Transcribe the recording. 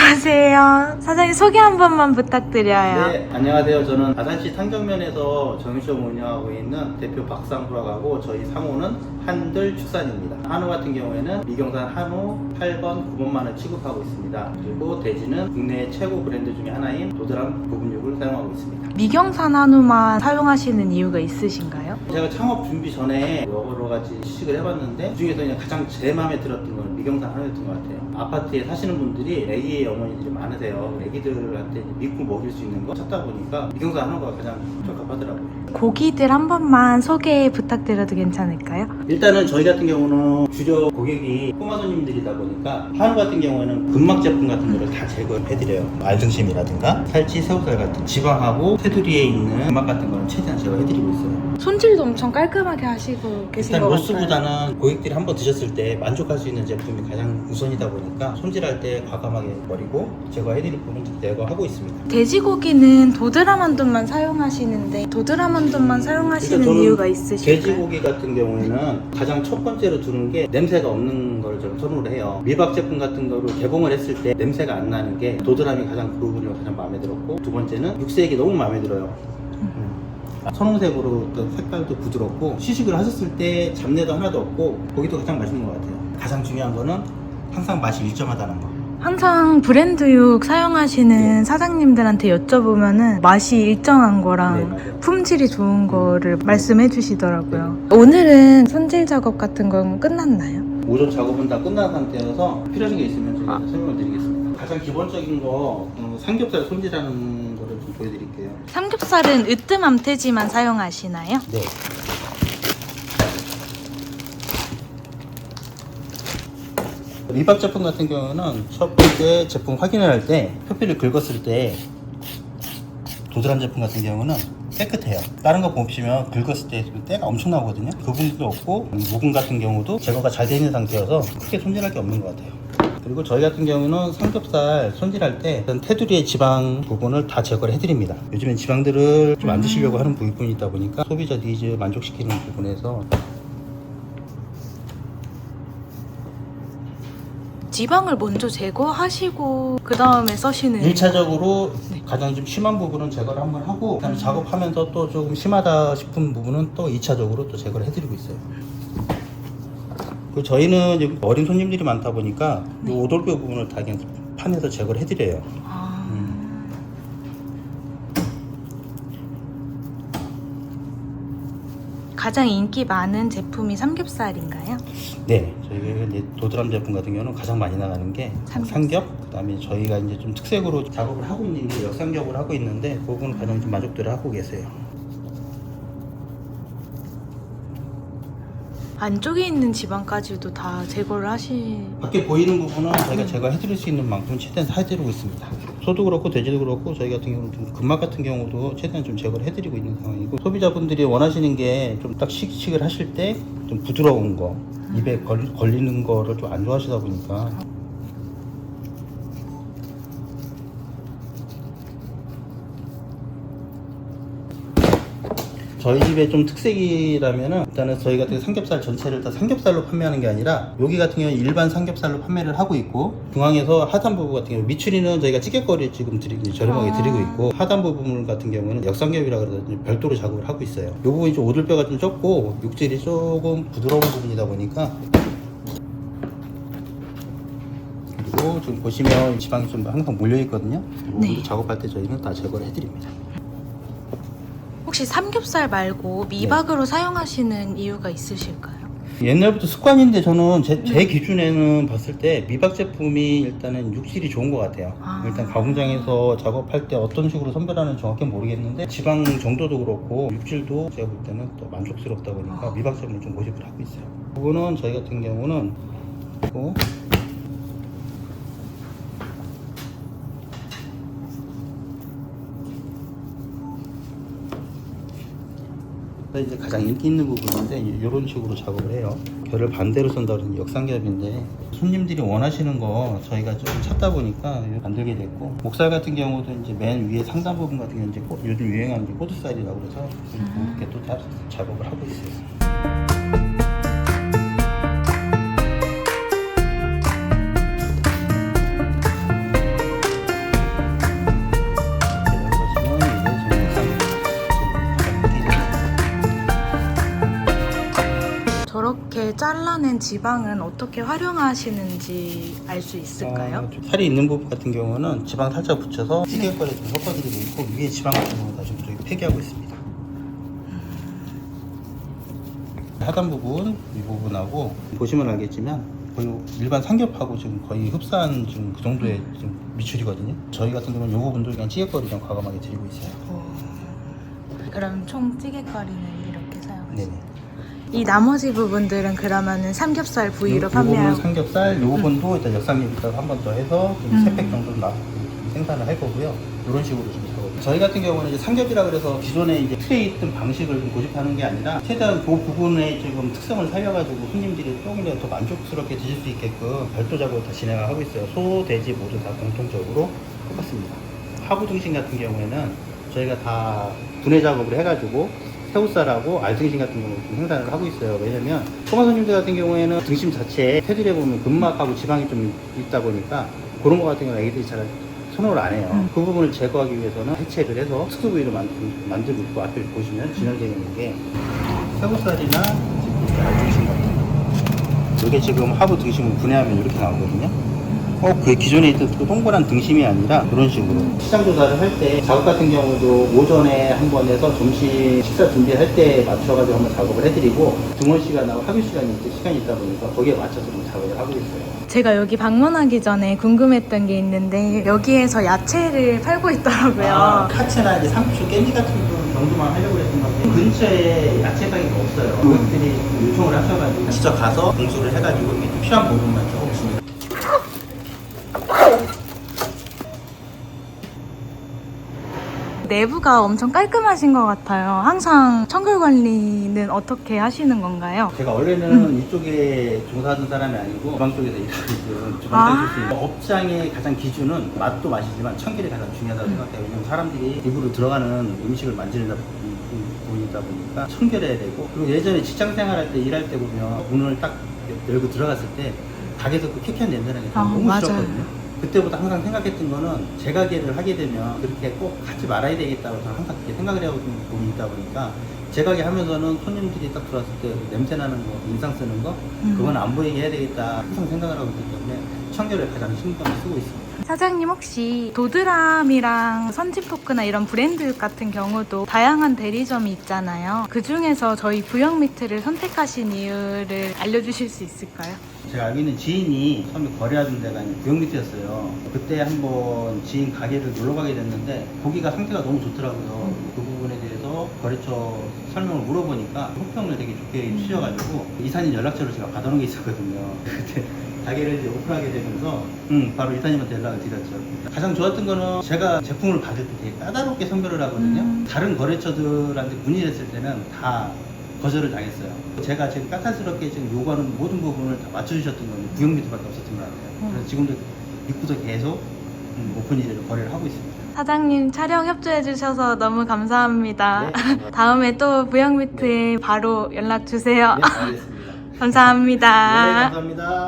안녕하세요. 사장님 소개 한 번만 부탁드려요. 네, 안녕하세요. 저는 아산시 상정면에서 정육점 운영하고 있는 대표 박상구라고 하고 저희 상호는 한들 축산입니다. 한우 같은 경우에는 미경산 한우 8번, 9번만을 취급하고 있습니다. 그리고 돼지는 국내 최고 브랜드 중에 하나인 도드람 부분육을 사용하고 있습니다. 미경산 한우만 사용하시는 이유가 있으신가요? 제가 창업 준비 전에 여러 가지 시식을 해봤는데 그중에서 그냥 가장 제 마음에 들었던 건 미경산 한우였던 것 같아요. 아파트에 사시는 분들이 애기 어머니들이 많으세요. 애기들한테 믿고 먹일 수 있는 거 찾다 보니까 미경산 한우가 가장 적합하더라고요. 고기들 한 번만 소개 부탁드려도 괜찮을까요? 일단은 저희 같은 경우는 주력 고객이 꼬마 손님들이다 보니까 한우 같은 경우에는 근막 제품 같은 거를 다 제거해드려요. 알등심이라든가 살치, 새우살 같은 지방하고 테두리에 있는 근막 같은 거는 최대한 제거해드리고 있어요. 손질도 엄청 깔끔하게 하시고 계신 일단 것 같아요. 로스보다는 고객들이 한번 드셨을 때 만족할 수 있는 제품이 가장 우선이다 보니까 손질할 때 과감하게 버리고 제거해드릴 부분 제거하고 있습니다. 돼지고기는 도드라만두만 사용하시는데 도드라만두만 사용하시는 그러니까 저는 이유가 있으실까요? 돼지고기 같은 경우에는 가장 첫 번째로 두는 게 냄새가 없는 걸좀 선호를 해요. 밀밥 제품 같은 거를 개봉을 했을 때 냄새가 안 나는 게 도드람이 가장 그 부분이 가장 마음에 들었고 두 번째는 육색이 너무 마음에 들어요. 음. 선홍색으로 또 색깔도 부드럽고 시식을 하셨을 때 잡내도 하나도 없고 고기도 가장 맛있는 것 같아요. 가장 중요한 거는 항상 맛이 일정하다는 거. 항상 브랜드육 사용하시는 네. 사장님들한테 여쭤보면은 맛이 일정한 네, 거랑 맞아요. 품질이 좋은 거를 말씀해 주시더라고요. 오늘은 손질 작업 같은 건 끝났나요? 오전 작업은 다 끝난 상태여서 필요하신 게 있으면 제가 아. 설명을 드리겠습니다. 가장 기본적인 거 어, 삼겹살 손질하는 거를 좀 보여드릴게요. 삼겹살은 으뜸 암태지만 사용하시나요? 네. 미박 제품 같은 경우는 첫 번째 제품 확인을 할 때 표피를 긁었을 때 도드람 제품 같은 경우는 깨끗해요. 다른 거 보시면 긁었을 때 때가 엄청 나거든요. 그 부분도 없고 모근 같은 경우도 제거가 잘 되어 있는 상태여서 크게 손질할 게 없는 것 같아요. 그리고 저희 같은 경우는 삼겹살 손질할 때 테두리의 지방 부분을 다 제거를 해드립니다. 요즘엔 지방들을 좀 안 드시려고 하는 부분이 있다 보니까 소비자 니즈 만족시키는 부분에서 지방을 먼저 제거하시고 그 다음에 써시는 1차적으로 가장 좀 심한 부분은 제거를 한번 하고 그다음에 작업하면서 또 조금 심하다 싶은 부분은 또 2차적으로 또 제거를 해드리고 있어요. 그 저희는 어린 손님들이 많다 보니까 이 오돌뼈 부분을 다 그냥 판에서 제거를 해드려요. 아... 가장 인기 많은 제품이 삼겹살인가요? 네, 저희가 이제 도드람 제품 같은 경우는 가장 많이 나가는 게 삼겹살. 삼겹, 그다음에 저희가 이제 좀 특색으로 작업을 하고 있는 게 역삼겹을 하고 있는데 그 부분 가장 좀 만족도를 하고 계세요. 안쪽에 있는 지방까지도 다 제거를 하시... 밖에 보이는 부분은 저희가 제거해드릴 수 있는 만큼 최대한 다 해드리고 있습니다. 소도 그렇고 돼지도 그렇고 저희 같은 경우는 좀 근막 같은 경우도 최대한 좀 제거를 해드리고 있는 상황이고 소비자분들이 원하시는 게 좀 딱 식식을 하실 때 좀 부드러운 거 입에 걸, 걸리는 거를 좀 안 좋아하시다 보니까 저희 집의 좀 특색이라면은 일단은 저희 같은 경우 삼겹살 전체를 다 삼겹살로 판매하는 게 아니라 여기 같은 경우는 일반 삼겹살로 판매를 하고 있고 중앙에서 하단 부분 같은 경우 미추리는 저희가 찌개거리 지금 드리기 저렴하게 아. 드리고 있고 하단 부분 같은 경우는 역삼겹이라 그래서 별도로 작업을 하고 있어요. 이 부분이 좀 오돌뼈가 좀 적고 육질이 조금 부드러운 부분이다 보니까 그리고 지금 보시면 지방이 좀 항상 몰려 있거든요. 이 부분도 네. 작업할 때 저희는 다 제거를 해드립니다. 혹시 삼겹살 말고 미박으로 사용하시는 이유가 있으실까요? 옛날부터 습관인데 저는 제, 제 기준에는 봤을 때 미박 제품이 일단은 육질이 좋은 것 같아요. 아. 일단 가공장에서 작업할 때 어떤 식으로 선별하는지 정확히 모르겠는데 지방 정도도 그렇고 육질도 제가 볼 때는 또 만족스럽다 보니까 아. 미박 제품을 좀 고집을 하고 있어요. 그거는 저희 같은 경우는 그리고 이제 가장 인기 있는 부분인데 이런 식으로 작업을 해요. 결을 반대로 그러는 역삼겹인데 손님들이 원하시는 거 저희가 좀 찾다 보니까 만들게 됐고 목살 같은 경우도 이제 맨 위에 상단 부분 같은 경우 이제 꽃- 요즘 유행하는 게 꼬드살이라고 그래서 이렇게 또다 작업을 하고 있어요. 잘라낸 지방은 어떻게 활용하시는지 알 수 있을까요? 어, 살이 있는 부분 같은 경우는 지방 살짝 붙여서 찌개거리에 좀 섞어드리고 있고 위에 지방 같은 경우는 다좀 저희 폐기하고 있습니다. 하단 부분 이 부분하고 보시면 알겠지만 거의 일반 삼겹하고 지금 거의 흡사한 지금 그 정도의 지금 미출이거든요. 저희 같은 경우는 이 부분도 그냥 찌개거리 좀 과감하게 드리고 있어요. 그럼 총 찌개거리는 이렇게 사용하시나요? 네네. 이 나머지 부분들은 그러면은 삼겹살 부위로 판매하고 삼겹살, 이 부분도 일단 역삼겹살 한 번 더 해서 좀 음. 3팩 정도 나 생산을 할 거고요. 이런 식으로 좀 하거든요. 저희 같은 경우는 이제 삼겹이라 그래서 기존에 이제 틀에 있던 방식을 좀 고집하는 게 아니라 최대한 그 부분의 지금 특성을 살려가지고 손님들이 조금이라도 더 만족스럽게 드실 수 있게끔 별도 작업을 다 진행을 하고 있어요. 소, 돼지 모두 다 공통적으로 똑같습니다. 하부 등심 같은 경우에는 저희가 다 분해 작업을 해가지고 새우살하고 알등심 같은 경우는 좀 생산을 하고 있어요. 왜냐면 소마 손님들 같은 경우에는 등심 자체에 테두리에 보면 근막하고 지방이 좀 있다 보니까 그런 거 같은 경우는 애기들이 잘 선호를 안 해요. 음. 그 부분을 제거하기 위해서는 해체를 해서 특수 부위로 만, 만들고 있고 앞에 보시면 진열되어 있는 게 새우살이나 알등심 같은 거. 이게 지금 하부 등심을 분해하면 이렇게 나오거든요. 어, 그 기존에 있던 그 동그란 등심이 아니라 이런 식으로 시장 조사를 할 때 작업 같은 경우도 오전에 한 번 해서 점심 식사 준비할 때 맞춰가지고 한번 작업을 해드리고 등원 시간하고 학교 시간이 이제 시간이 있다 보니까 거기에 맞춰서 좀 작업을 하고 있어요. 제가 여기 방문하기 전에 궁금했던 게 있는데 여기에서 야채를 팔고 있더라고요. 아, 카츠나 이제 상추, 깻잎 같은 거 정도만 하려고 했던 건데 근처에 야채 가게가 없어요. 고객들이 요청을 하셔가지고 직접 가서 공수를 해가지고 이렇게 필요한 부분만 조금씩 내부가 엄청 깔끔하신 것 같아요. 항상 청결 관리는 어떻게 하시는 건가요? 제가 원래는 이쪽에 종사하던 사람이 아니고 주방 쪽에서 일하는 주방 아. 업장의 가장 기준은 맛도 맛이지만 청결이 가장 중요하다고 생각해요. 왜냐면 사람들이 입으로 들어가는 음식을 만지는 부분이다 보니까 청결해야 되고 그리고 예전에 직장 생활할 때 일할 때 보면 문을 딱 열고 들어갔을 때 가게에서 그 쾌쾌한 냄새나는 게 아, 너무 맞아요. 싫었거든요. 그때부터 항상 생각했던 거는 제 가게를 하게 되면 그렇게 꼭 하지 말아야 되겠다고 저는 항상 그렇게 생각을 해오고 있는 부분이 있다 보니까 제 가 게 하면서는 손님들이 딱 들어왔을 때그 냄새 나는 거, 인상 쓰는 거 음. 그건 안 보이게 해야 되겠다 항상 생각을 하고 있기 때문에 청결을 가장 신경을 쓰고 있습니다. 사장님 혹시 도드람이랑 선진포크나 이런 브랜드 같은 경우도 다양한 대리점이 있잖아요. 그 중에서 저희 부영 미트를 선택하신 이유를 알려주실 수 있을까요? 제가 알고 있는 지인이 처음에 거래하던 데가 구형밑이었어요. 그때 한번 지인 가게를 놀러 가게 됐는데 고기가 상태가 너무 좋더라고요. 그 부분에 대해서 거래처 설명을 물어보니까 호평을 되게 좋게 주셔가지고 이사님 연락처를 제가 받아놓은 게 있었거든요. 그때 가게를 이제 오픈하게 되면서 음, 바로 이사님한테 연락을 드렸죠. 가장 좋았던 거는 제가 제품을 받을 때 되게 까다롭게 선별을 하거든요. 음. 다른 거래처들한테 문의를 했을 때는 다 거절을 당했어요. 제가 지금 까탈스럽게 지금 요구하는 모든 부분을 다 맞춰주셨던 건 구형미트밖에 없었던 것 같아요. 음. 그래서 지금도 믿고서 계속 음, 오픈이를 거래를 하고 있습니다. 사장님 촬영 협조해 주셔서 너무 감사합니다. 네. 다음에 또 부영 미트에 바로 연락 주세요. 네, 알겠습니다. 감사합니다. 네, 감사합니다.